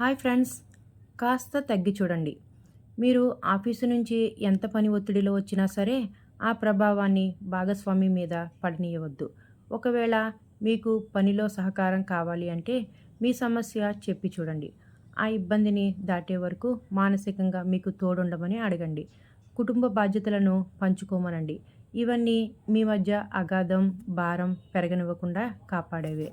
Hi friends కాస్త తగ్గి చూడండి. మీరు ఆఫీసు నుంచి ఎంత పని ఒత్తిడిలో వచ్చినా సరే ఆ ప్రభావాన్ని భాగస్వామి మీద పడనీయవద్దు. ఒకవేళ మీకు పనిలో సహకారం కావాలి అంటే మీ సమస్య చెప్పి చూడండి. ఆ ఇబ్బందిని దాటే వరకు మానసికంగా మీకు తోడుండమని అడగండి. కుటుంబ బాధ్యతలను పంచుకోమనండి. ఇవన్నీ మీ మధ్య అగాధం భారం పెరగనివ్వకుండా కాపాడేవే.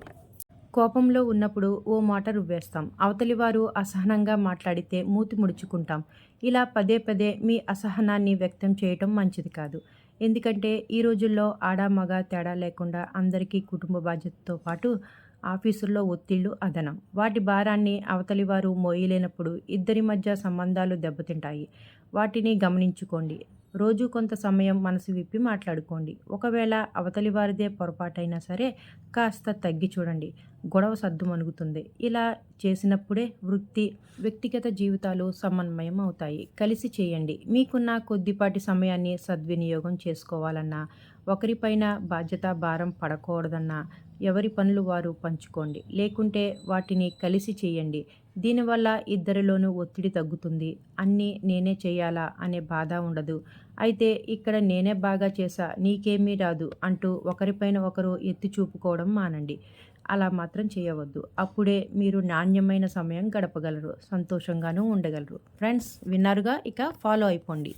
కోపంలో ఉన్నప్పుడు ఓ మాట రువ్వేస్తాం. అవతలి వారు అసహనంగా మాట్లాడితే మూతి ముడుచుకుంటాం. ఇలా పదే పదే మీ అసహనాన్ని వ్యక్తం చేయటం మంచిది కాదు. ఎందుకంటే ఈ రోజుల్లో ఆడ మగ తేడా లేకుండా అందరికీ కుటుంబ బాధ్యతతో పాటు ఆఫీసుల్లో ఒత్తిళ్ళు అదనం. వాటి భారాన్ని అవతలి వారు మోయలేనప్పుడు ఇద్దరి మధ్య సంబంధాలు దెబ్బతింటాయి. వాటిని గమనించుకోండి. రోజు కొంత సమయం మనసు విప్పి మాట్లాడుకోండి. ఒకవేళ అవతలి వారిదే పొరపాటైనా సరే కాస్త తగ్గి చూడండి. గొడవ సర్దుమణుగుతుంది ఇలా చేసినప్పుడే వృత్తి వ్యక్తిగత జీవితాలు సమన్వయం అవుతాయి. కలిసి చేయండి. మీకున్న కొద్దిపాటి సమయాన్ని సద్వినియోగం చేసుకోవాలన్నా ఒకరిపైన బాధ్యత భారం పడకూడదన్నా ఎవరి పనులు వారు పంచుకోండి. లేకుంటే వాటిని కలిసి చేయండి. దీనివల్ల ఇద్దరిలోనూ ఒత్తిడి తగ్గుతుంది. అన్నీ నేనే చేయాలా అనే బాధ ఉండదు. అయితే ఇక్కడ నేనే బాగా చేశా నీకేమీ రాదు అంటూ ఒకరిపైన ఒకరు ఎత్తి చూపుకోవడం మానండి. అలా మాత్రం చేయవద్దు. అప్పుడే మీరు నాణ్యమైన సమయం గడపగలరు. సంతోషంగానూ ఉండగలరు. ఫ్రెండ్స్ విన్నారుగా? ఇక ఫాలో అయిపోండి.